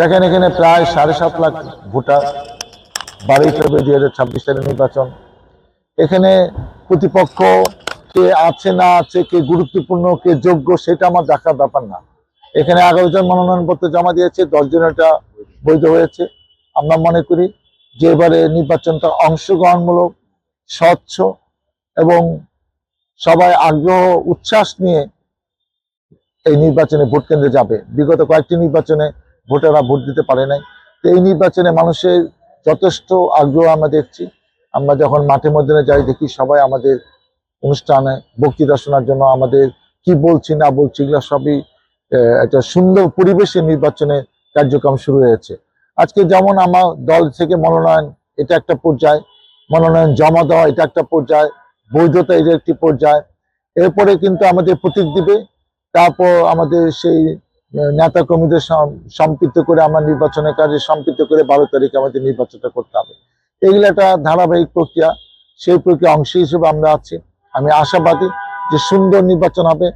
দেখেন এখানে প্রায় সাড়ে সাত লাখ ভোটার, বারোই ফেব্রুয়ারি দুই হাজার ছাব্বিশ সালের নির্বাচন। এখানে প্রতিপক্ষ কে আছে না আছে, কে গুরুত্বপূর্ণ, কে যোগ্য, সেটা আমার দেখার ব্যাপার না। এখানে এগারো জন মনোনয়নপত্র জমা দিয়েছে, দশ জনেরটা বৈধ হয়েছে। আমরা মনে করি যে এবারে নির্বাচনটা অংশগ্রহণমূলক, স্বচ্ছ এবং সবাই আগ্রহ, উচ্ছ্বাস নিয়ে এই নির্বাচনে ভোট কেন্দ্রে যাবে। বিগত কয়েকটি নির্বাচনে ভোটাররা ভোট দিতে পারে নাই। তো এই নির্বাচনে মানুষের যথেষ্ট আগ্রহ আমরা দেখছি। আমরা যখন মাঠে ময়দানে যাই, দেখি সবাই আমাদের অনুষ্ঠানে বক্তৃতা শোনার জন্য আমাদের কি বলছি, না বলছি, এগুলো সবই একটা সুন্দর পরিবেশে নির্বাচনে কার্যক্রম শুরু হয়েছে। আজকে যেমন আমার দল থেকে মনোনয়ন, এটা একটা পর্যায়। মনোনয়ন জমা দেওয়া, এটা একটা পর্যায়। বৈধতা, এটা একটি পর্যায়। এরপরে কিন্তু আমাদের প্রতীক দিবে। তারপর আমাদের সেই নেতা কর্মীদের সম্পৃক্ত করে আমার নির্বাচনের কাজে সম্পৃক্ত করে বারো তারিখে আমাদের নির্বাচনটা করতে হবে। এগুলো একটা ধারাবাহিক প্রক্রিয়া। সেই প্রক্রিয়া অংশ হিসেবে আমরা আছি। আমি আশাবাদী যে সুন্দর নির্বাচন হবে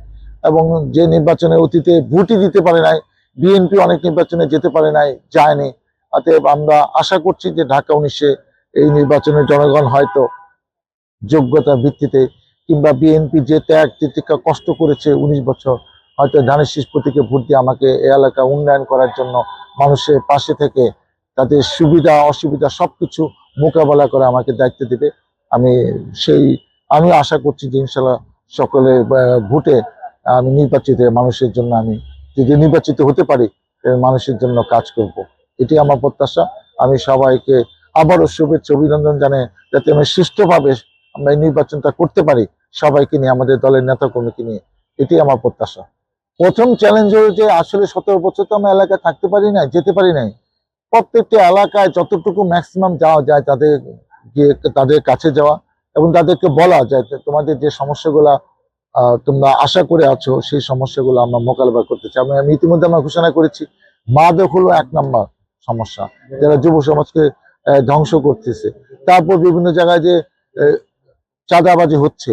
এবং যে নির্বাচনে অতীতে ভোটই দিতে পারে নাই, বিএনপি অনেক নির্বাচনে যেতে পারে নাই, যায়নি। অতএব আমরা আশা করছি যে ঢাকা উনিশে এই নির্বাচনে জনগণ হয়তো যোগ্যতার ভিত্তিতে কিংবা বিএনপি যে ত্যাগ তিতিক্ষা কষ্ট করেছে উনিশ বছর হয়তো ধানের শীষ প্রতীকে ভোট দিয়ে আমাকে এই এলাকা উন্নয়ন করার জন্য মানুষের পাশে থেকে তাদের সুবিধা, অসুবিধা সবকিছু মোকাবেলা করে আমাকে দায়িত্ব দেবে। আমি সেই, আমি আশা করছি যে ইনশাল্লাহ সকলে ভোটে আমি নির্বাচিত মানুষের জন্য আমি, যদি নির্বাচিত হতে পারি মানুষের জন্য কাজ করব। এটি আমার প্রত্যাশা। আমি সবাইকে আবারও শুভেচ্ছা, অভিনন্দন জানাই, যাতে আমি সুষ্ঠুভাবে আমরা এই নির্বাচনটা করতে পারি সবাইকে নিয়ে, আমাদের দলের নেতা কর্মীকে নিয়ে। এটি আমার প্রত্যাশা। প্রথম চ্যালেঞ্জ হলো যে আসলে সতেরো বছর তো আমরা এলাকায় থাকতে পারি না যেতে পারি নাই। প্রত্যেকটা এলাকায় যতটুকু ম্যাক্সিমাম যাওয়া যায় তাদের গিয়ে তাদের কাছে যাওয়া এবং তাদেরকে বলা যায় তোমাদের যে সমস্যাগুলা তোমরা আশা করে আছো সেই সমস্যাগুলো আমরা মোকাবেলা করতে চাই। আমি ইতিমধ্যে আমরা ঘোষণা করেছি, মাদক হলো এক নম্বর সমস্যা। যারা যুব সমাজকে ধ্বংস করতেছে। তারপর বিভিন্ন জায়গায় যে চাঁদাবাজি হচ্ছে,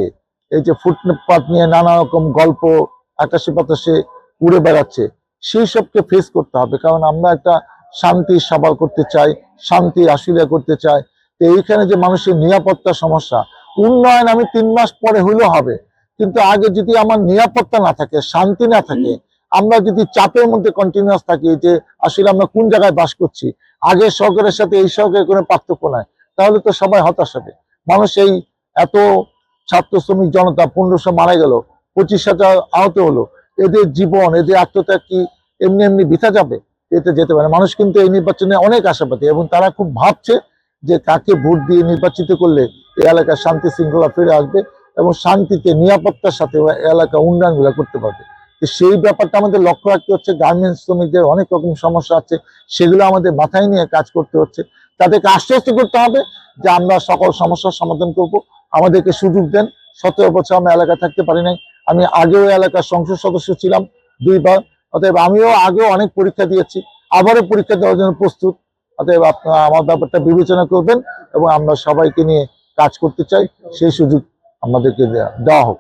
এই যে ফুটপাত নিয়ে নানা রকম গল্প আকাশে বাতাসে উড়ে বেড়াচ্ছে, সেই সবকে ফেস করতে হবে। কারণ আমরা একটা শান্তি সবার করতে চাই, শান্তি আশুলিয়া করতে চাই। তো এইখানে যে মানুষের নিরাপত্তা সমস্যা, উন্নয়ন আমি তিন মাস পরে হইলেও হবে। কিন্তু আগে যদি আমার নিরাপত্তা না থাকে, শান্তি না থাকে, আমরা যদি চাপের মধ্যে কন্টিনিউয়াস থাকি যে আসলে আমরা কোন জায়গায় বাস করছি আগের সরকারের সাথে এই সরকারের কোনো পার্থক্য নাই, তাহলে তো সবাই হতাশ হবে। মানুষ এই এত ছাত্র শ্রমিক জনতা পনেরোশো মারা গেল পঁচিশ হাজার আহত হলো। এদের জীবন, এদের আত্মত্যাগ কি এমনি এমনি বিথা যাবে? এতে যেতে পারে মানুষ কিন্তু এই নির্বাচনে অনেক আশাবাদী এবং তারা খুব ভাবছে যে কাকে ভোট দিয়ে নির্বাচিত করলে এই এলাকার শান্তি শৃঙ্খলা ফিরে আসবে এবং শান্তিতে, নিরাপত্তার সাথে এলাকা উন্নয়নগুলো করতে পারবে। তো সেই ব্যাপারটা আমাদের লক্ষ্য রাখতে হচ্ছে। গার্মেন্টস শ্রমিকদের অনেক রকম সমস্যা আছে, সেগুলো আমাদের মাথায় নিয়ে কাজ করতে হচ্ছে। তাদেরকে আশ্বস্ত করতে হবে যে আমরা সকল সমস্যার সমাধান করব। আমাদেরকে সুযোগ দেন। সতেরো বছর আমরা এলাকা থাকতে পারি নাই। আমি আগেও এলাকার সংসদ সদস্য ছিলাম দুইবার, অতএব আমিও আগেও অনেক পরীক্ষা দিয়েছি। আবারও পরীক্ষা দেওয়ার জন্য প্রস্তুত। অতএব আপনার আমার ব্যাপারটা বিবেচনা করবেন এবং আমরা সবাইকে নিয়ে কাজ করতে চাই। সেই সুযোগ আমাদেরকে দেওয়া হোক।